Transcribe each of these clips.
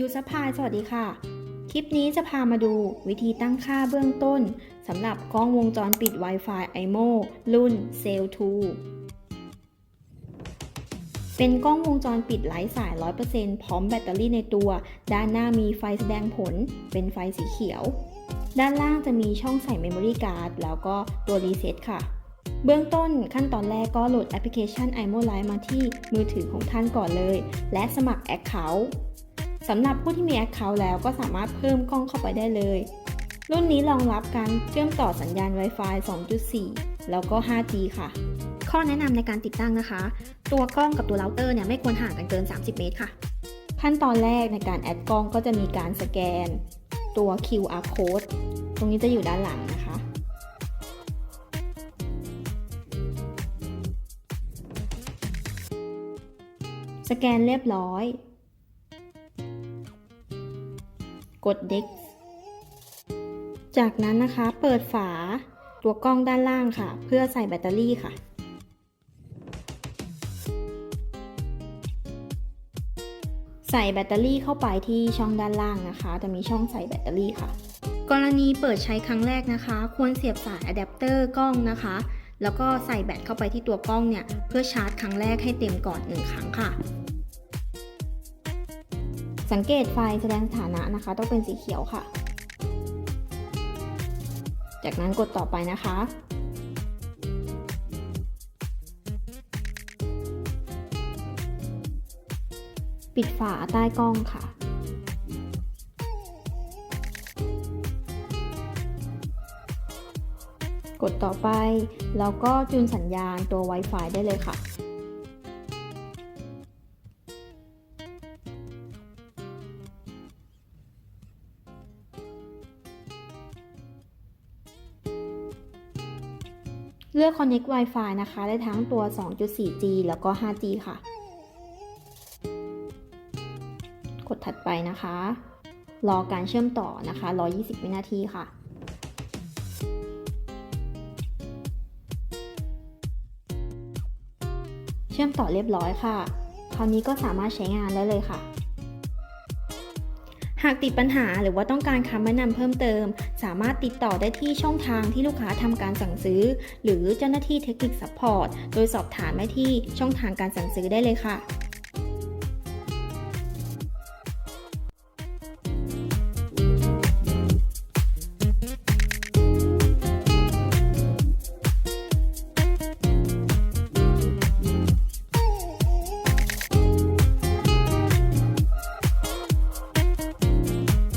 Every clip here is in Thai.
ยูสพายสวัสดีค่ะ คลิปนี้จะพามาดูวิธีตั้งค่าเบื้องต้นสำหรับกล้องวงจรปิด Wi-Fi IMO รุ่น c e l 2 เป็นกล้องวงจรปิดไร้สาย 100%พร้อมแบตเตอรี่ในตัว ด้านหน้ามีไฟแสดงผล เป็นไฟสีเขียว ด้านล่างจะมีช่องใส่ Memory Card แล้วก็ตัวรีเซ็ตค่ะเบื้องต้นขั้นตอนแรกก็โหลดแอปพลิเคชัน IMO Live มาที่มือถือของท่านก่อนเลย และสมัคร Account สำหรับผู้ที่มี Account แล้วก็สามารถเพิ่มกล้องเข้าไปได้เลย รุ่นนี้รองรับการเชื่อมต่อสัญญาณ Wi-Fi 2.4 แล้วก็ 5G ค่ะ ข้อแนะนำในการติดตั้งนะคะ ตัวกล้องกับตัวเราเตอร์เนี่ยไม่ควรห่างกันเกิน 30 เมตรค่ะ ขั้นตอนแรกในการแอดกล้องก็จะมีการสแกน ตัว QR code ตรงนี้จะอยู่ด้านหลังนะคะสแกนเรียบร้อย กด Next จากนั้นนะคะเปิดฝาตัวกล้องด้านล่างค่ะ เพื่อใส่แบตเตอรี่ค่ะ ใส่แบตเตอรี่เข้าไปที่ช่องด้านล่างนะคะ จะมีช่องใส่แบตเตอรี่ค่ะ กรณีเปิดใช้ครั้งแรกนะคะ ควรเสียบสายอะแดปเตอร์กล้องนะคะ แล้วก็ใส่แบตเข้าไปที่ตัวกล้องเนี่ย เพื่อชาร์จครั้งแรกให้เต็มก่อน 1 ครั้งค่ะ สังเกตไฟแสดงสถานะนะคะ ต้องเป็นสีเขียวค่ะ จากนั้นกดต่อไปนะคะ ปิดฝาใต้กล้องค่ะ กดต่อไปแล้วก็จูนสัญญาณตัว Wi-Fi ได้เลยค่ะ เลือก Connect Wi-Fi นะคะ ได้ทั้งตัว 2.4G แล้วก็ 5G ค่ะ กดถัดไปนะคะ รอการเชื่อมต่อนะคะ 120 วินาทีค่ะเชื่อมต่อเรียบร้อยค่ะ คราวนี้ก็สามารถใช้งานได้เลยค่ะ หากติดปัญหาหรือว่าต้องการคำแนะนำเพิ่มเติม สามารถติดต่อได้ที่ช่องทางที่ลูกค้าทำการสั่งซื้อ หรือเจ้าหน้าที่เทคนิคซัพพอร์ตโดยสอบถามได้ที่ช่องทางการสั่งซื้อได้เลยค่ะ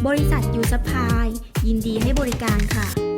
บริษัทยูสพายยินดีให้บริการค่ะ